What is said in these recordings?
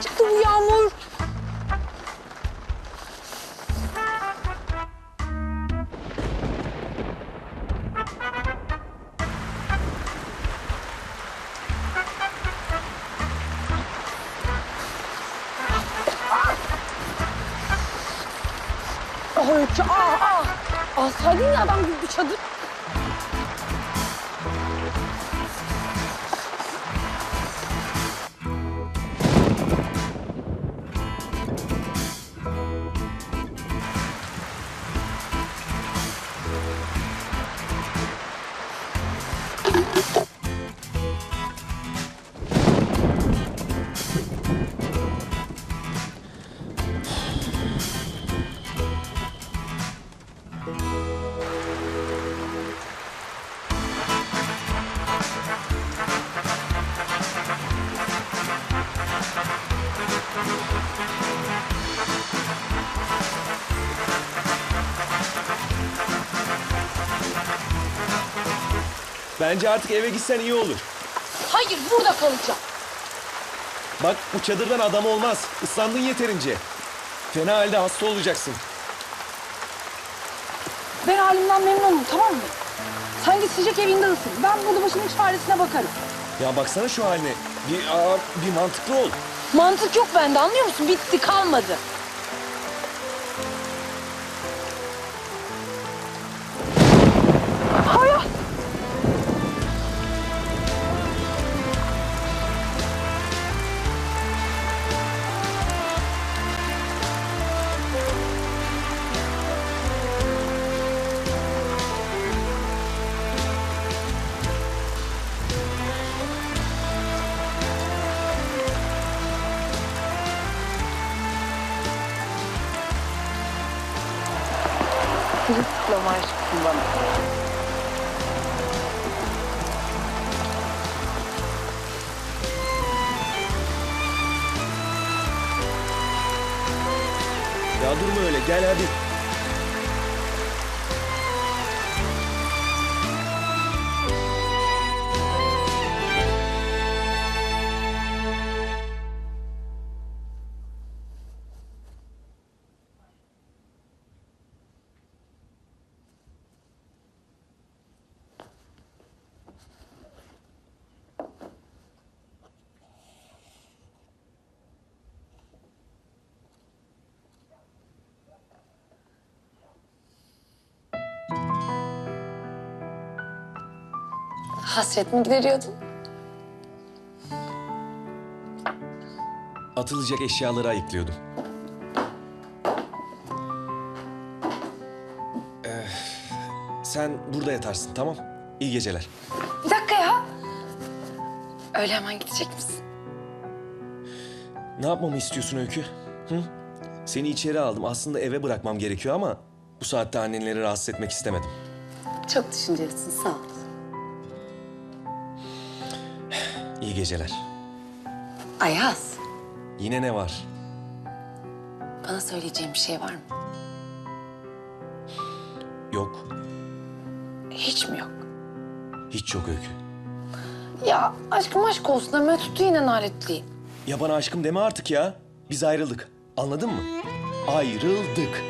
çıktı bu yağmur? Ah Öykü, ah ah. Alsaydın ya adam bir çadır. Bence artık eve gitsen iyi olur. Hayır, burada kalacağım. Bak bu çadırdan adam olmaz. Islandın yeterince. Fena halde hasta olacaksın. Ben halimden memnunum, tamam mı? Sen git sıcak evinde ısın. Ben burada başımın çaresine bakarım. Ya baksana şu haline. Bir, aa, bir mantıklı ol. Mantık yok bende, anlıyor musun? Bitti, kalmadı. Hasret mi gideriyordun? Atılacak eşyaları ayıklıyordum. Ee, sen burada yatarsın tamam? İyi geceler. Bir dakika ya. Öyle hemen gidecek misin? Ne yapmamı istiyorsun Öykü? Hı? Seni içeri aldım. Aslında eve bırakmam gerekiyor ama bu saatte annenleri rahatsız etmek istemedim. Çok düşüncelisin, sağ ol. İyi geceler. Ayaz, Yine ne var? bana söyleyeceğim bir şey var mı? Yok. Hiç mi yok? Hiç yok Öykü. Ya aşkım aşk olsun ama tuttu yine naletliğin. Ya bana aşkım deme artık ya. Biz ayrıldık. Anladın mı? Ayrıldık.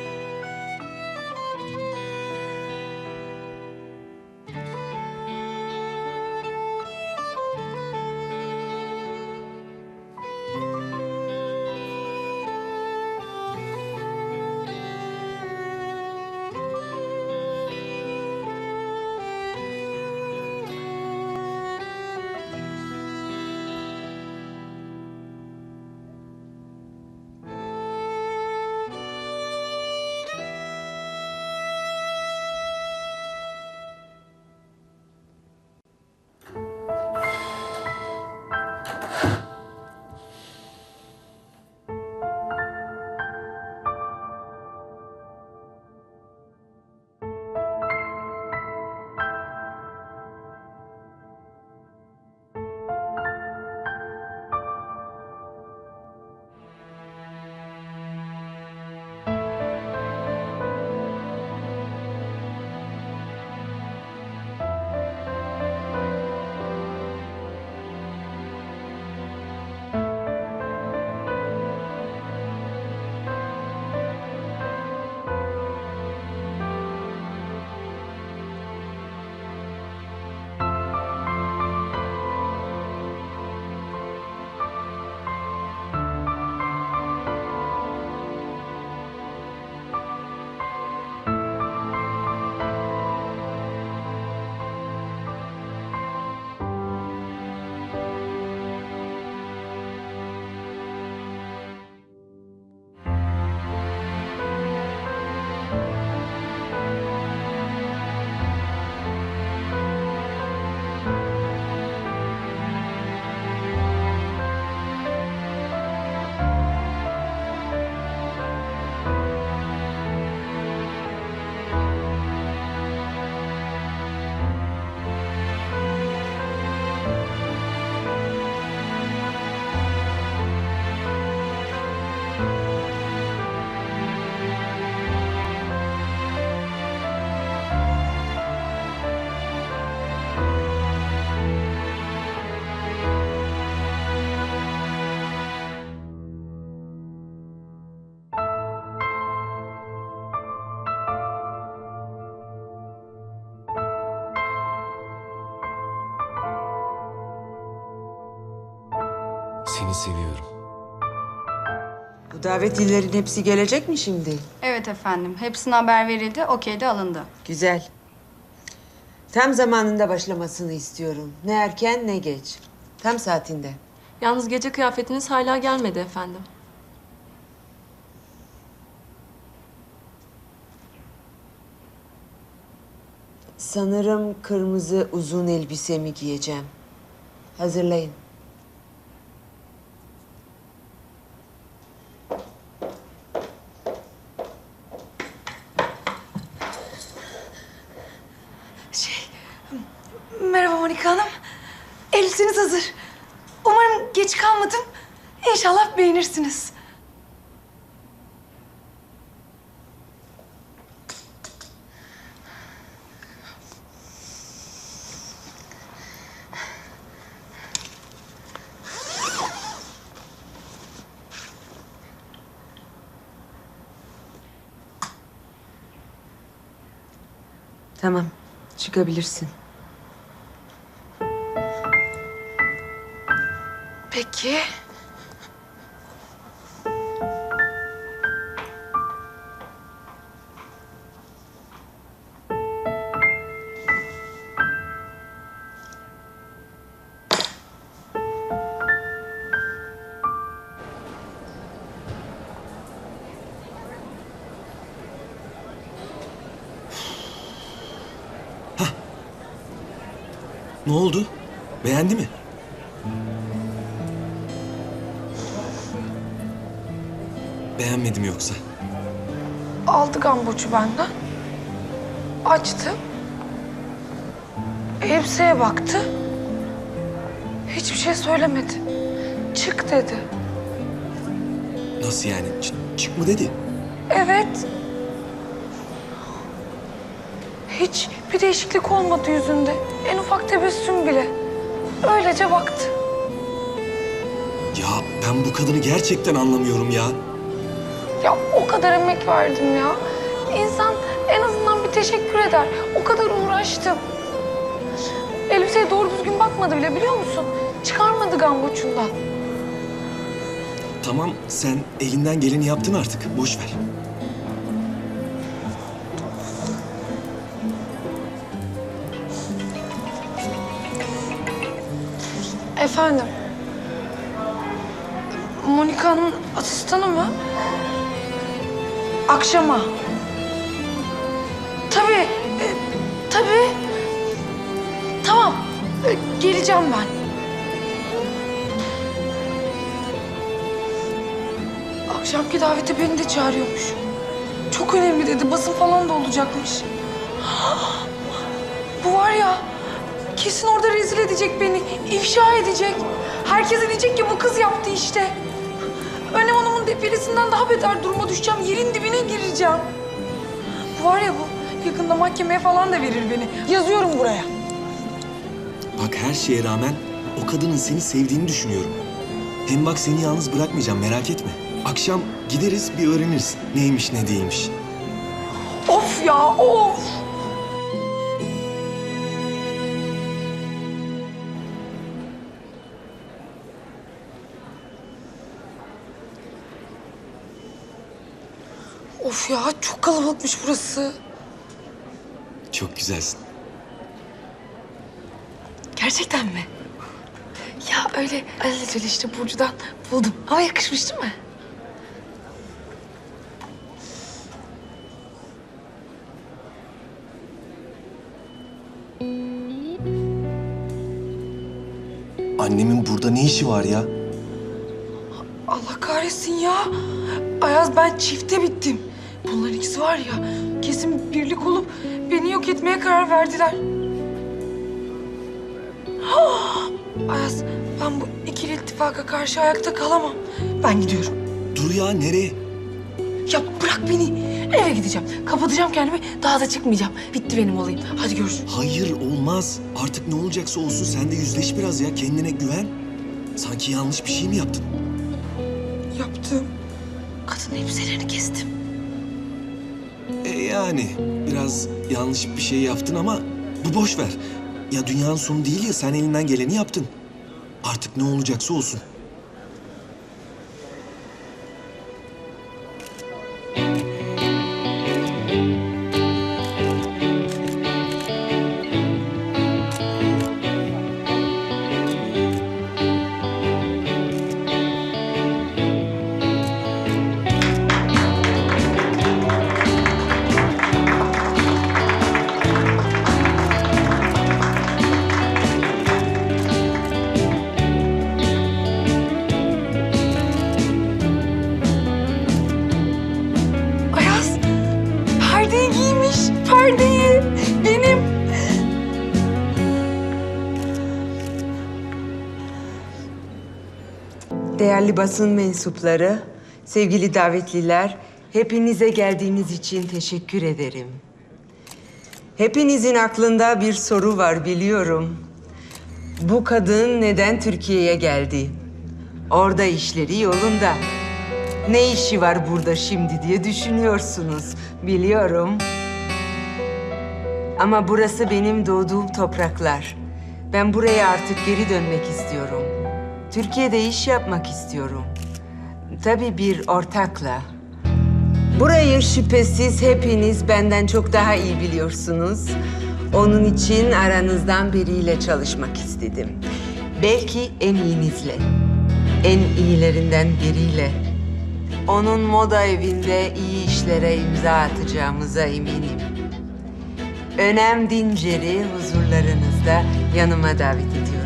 Seni seviyorum. Bu davetlilerin hepsi gelecek mi şimdi? Evet efendim. Hepsine haber verildi. Okey de alındı. Güzel. Tam zamanında başlamasını istiyorum. Ne erken ne geç. Tam saatinde. Yalnız gece kıyafetiniz hala gelmedi efendim. Sanırım kırmızı uzun elbisemi giyeceğim. Hazırlayın. Elbiseniz hazır. Umarım geç kalmadım. İnşallah beğenirsiniz. Tamam. Çıkabilirsin. Peki. Ne oldu? Beğendi mi? Beğenmedim yoksa. Aldı gamboçu benden. Açtı. Elbiseye baktı. Hiçbir şey söylemedi. Çık dedi. Nasıl yani? Ç- çık mı dedi? Evet. Hiç bir değişiklik olmadı yüzünde. En ufak tebessüm bile. Öylece baktı. Ya ben bu kadını gerçekten anlamıyorum ya. Ya o kadar emek verdim ya. İnsan en azından bir teşekkür eder. O kadar uğraştım. Elbiseye doğru düzgün bakmadı bile biliyor musun? Çıkarmadı gamboçundan. Tamam sen elinden geleni yaptın artık. Boş ver. Efendim? Monika'nın asistanı mı? Akşama. Tabii, e, tabii. Tamam, e, geleceğim ben. Akşamki davete beni de çağırıyormuş. Çok önemli dedi, basın falan da olacakmış. Bu var ya, kesin orada rezil edecek beni, ifşa edecek. Herkese diyecek ki bu kız yaptı işte. Defilesinden daha beter duruma düşeceğim, yerin dibine gireceğim. Bu var ya bu, yakında mahkemeye falan da verir beni. Yazıyorum buraya. Bak her şeye rağmen o kadının seni sevdiğini düşünüyorum. Hem bak seni yalnız bırakmayacağım merak etme. Akşam gideriz bir öğreniriz neymiş ne değilmiş. Of ya, of! Of ya, çok kalabalıkmış burası. Çok güzelsin. Gerçekten mi? Ya öyle alelacele işte Burcu'dan buldum. Ama yakışmış değil mi? Annemin burada ne işi var ya? Allah kahretsin ya. Ayaz ben çifte bittim. Bunların ikisi var ya kesin birlik olup beni yok etmeye karar verdiler. Ayaz ben bu ikili ittifaka karşı ayakta kalamam. Ben gidiyorum. Dur ya nereye? Ya bırak beni. Eve gideceğim. Kapatacağım kendimi. Daha da çıkmayacağım. Bitti benim olayım. Hadi görüşürüz. Hayır olmaz. Artık ne olacaksa olsun sen de yüzleş biraz ya. Kendine güven. Sanki yanlış bir şey mi yaptın? Yaptım. Kadın elbiselerini kestim. Yani biraz yanlış bir şey yaptın ama bu boş ver. Ya dünyanın sonu değil ya sen elinden geleni yaptın. Artık ne olacaksa olsun. Değerli basın mensupları, sevgili davetliler, hepinize geldiğiniz için teşekkür ederim. Hepinizin aklında bir soru var biliyorum. Bu kadın neden Türkiye'ye geldi? Orada işleri yolunda. Ne işi var burada şimdi diye düşünüyorsunuz. Biliyorum. Ama burası benim doğduğum topraklar. Ben buraya artık geri dönmek istiyorum. Türkiye'de iş yapmak istiyorum. Tabii bir ortakla. Burayı şüphesiz hepiniz benden çok daha iyi biliyorsunuz. Onun için aranızdan biriyle çalışmak istedim. Belki en iyinizle, en iyilerinden biriyle. Onun moda evinde iyi işlere imza atacağımıza eminim. Önem Dincer'i huzurlarınızda yanıma davet ediyorum.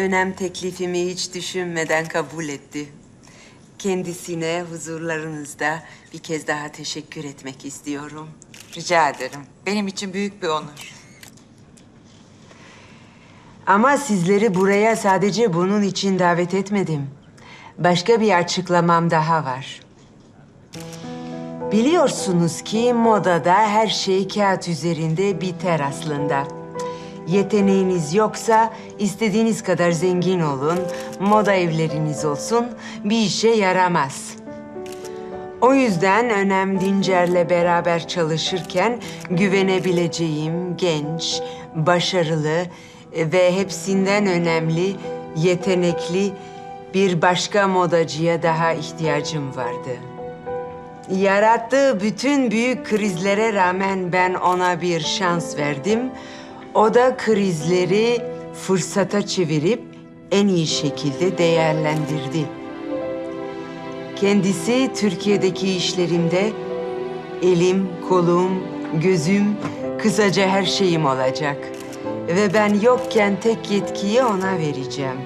Önem teklifimi hiç düşünmeden kabul etti. Kendisine huzurlarınızda bir kez daha teşekkür etmek istiyorum. Rica ederim. Benim için büyük bir onur. Ama sizleri buraya sadece bunun için davet etmedim. Başka bir açıklamam daha var. Biliyorsunuz ki modada her şey kağıt üzerinde biter aslında. Yeteneğiniz yoksa istediğiniz kadar zengin olun, moda evleriniz olsun bir işe yaramaz. O yüzden Önem Dincer'le beraber çalışırken güvenebileceğim genç, başarılı ve hepsinden önemli, yetenekli bir başka modacıya daha ihtiyacım vardı. Yarattığı bütün büyük krizlere rağmen ben ona bir şans verdim. O da krizleri fırsata çevirip en iyi şekilde değerlendirdi. Kendisi Türkiye'deki işlerimde elim, kolum, gözüm, kısaca her şeyim olacak. Ve ben yokken tek yetkiyi ona vereceğim.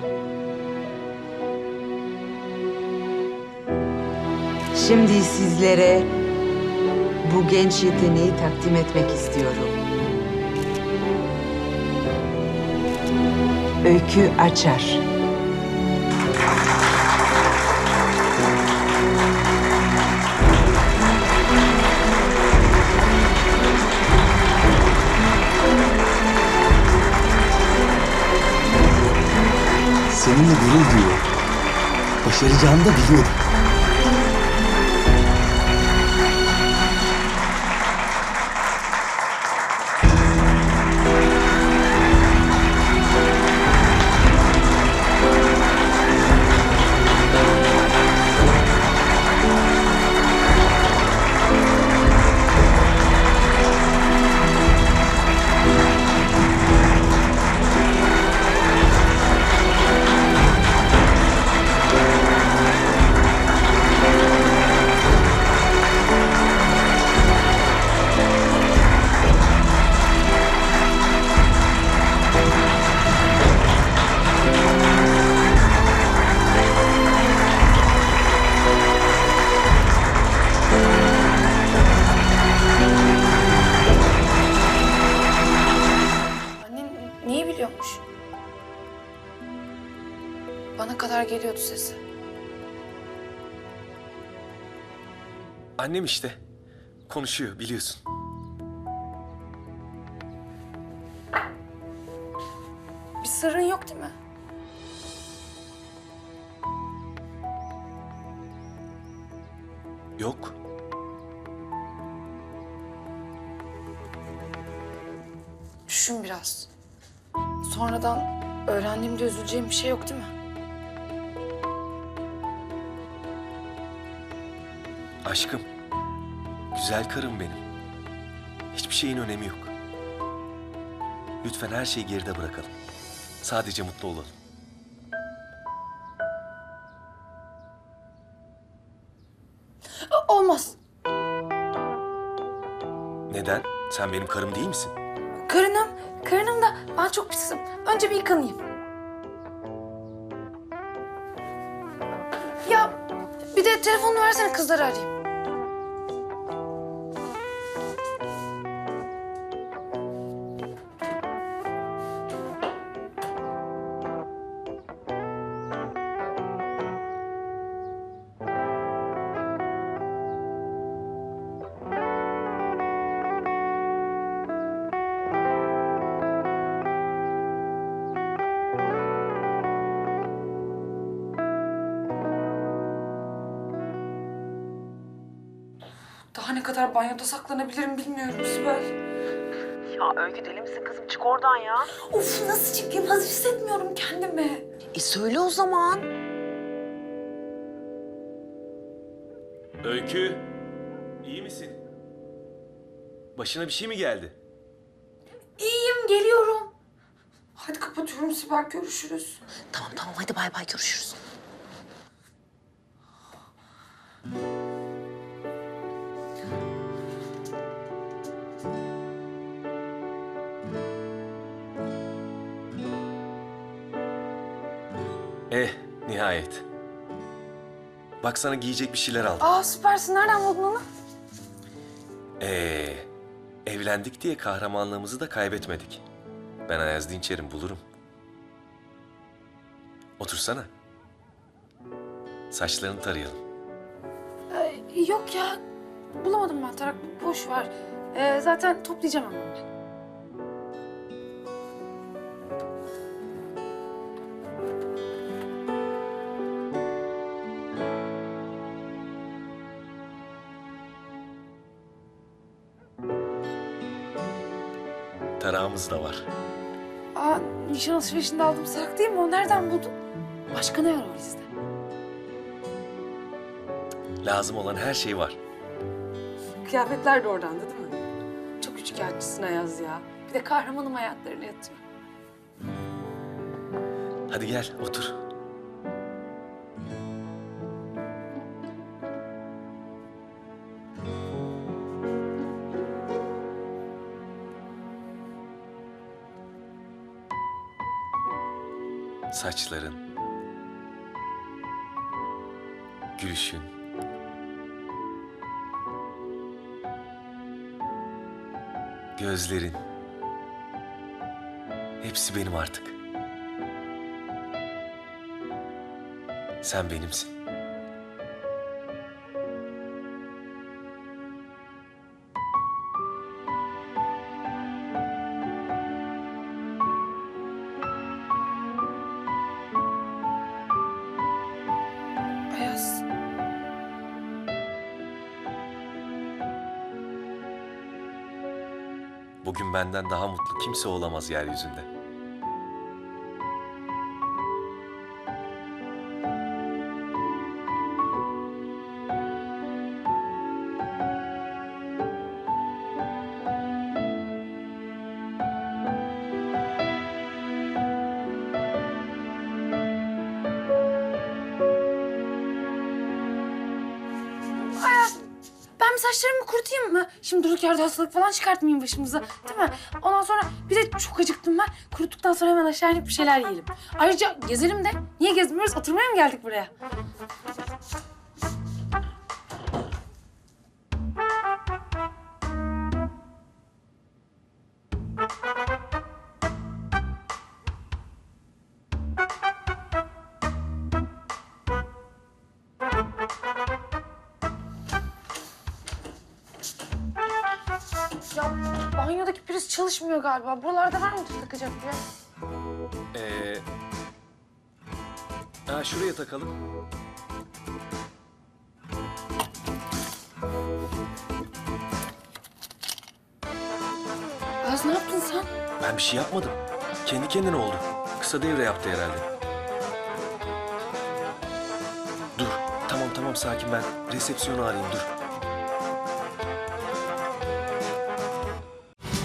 Şimdi sizlere bu genç yeteneği takdim etmek istiyorum. Öykü Açar. Seninle gurur duyuyor. Başaracağını da biliyordum. Annem işte. Konuşuyor biliyorsun. Bir sırrın yok değil mi? Yok. Düşün biraz. Sonradan öğrendiğimde üzüleceğim bir şey yok değil mi? Aşkım. Güzel karım benim. Hiçbir şeyin önemi yok. Lütfen her şeyi geride bırakalım. Sadece mutlu olalım. Olmaz. Neden? Sen benim karım değil misin? Karınım, karınım da ben çok pisim. Önce bir yıkanayım. Ya bir de telefonunu versene kızları arayayım. Banyoda saklanabilirim bilmiyorum Sibel. Ya Öykü deli misin kızım? Çık oradan ya. Of nasıl çıkayım? Hazır hissetmiyorum kendimi. E söyle o zaman. Öykü, iyi misin? Başına bir şey mi geldi? İyiyim, geliyorum. Hadi kapatıyorum Sibel, görüşürüz. Tamam tamam hadi bay bay görüşürüz. Bak sana giyecek bir şeyler aldım. Aa süpersin, nereden buldun onu? Ee, evlendik diye kahramanlığımızı da kaybetmedik. Ben Ayaz Dinçer'im, bulurum. Otursana. Saçlarını tarayalım. Ee, yok ya, bulamadım ben tarak, boş ver. Ee, zaten toplayacağım hemen Tarağımız da var. Aa, nişan alışverişinde aldığım sarak değil mi? O nereden buldun? Başka ne var o? Lazım olan her şey var. Kıyafetler de oradandı değil mi? Çok üçkağıtçısın Ayaz ya. Bir de kahramanım hayatlarına yatıyor. Hadi gel, otur. Saçların, gülüşün, gözlerin, hepsi benim artık. Sen benimsin. Benden daha mutlu kimse olamaz yeryüzünde. Saçlarımı kurutayım mı? Şimdi durduk yerde hastalık falan çıkartmayayım başımıza. Değil mi? Ondan sonra bir de çok acıktım ben. Kuruttuktan sonra hemen aşağı inip bir şeyler yiyelim. Ayrıca gezelim de. Niye gezmiyoruz? Oturmaya mı geldik buraya? Ya banyodaki priz çalışmıyor galiba. Buralarda var mı takacak yer? Ee, ha, şuraya takalım. Ayaz ne yaptın sen? Ben bir şey yapmadım. Kendi kendine oldu. Kısa devre yaptı herhalde. Dur. Tamam tamam sakin ben. Resepsiyonu arayayım dur.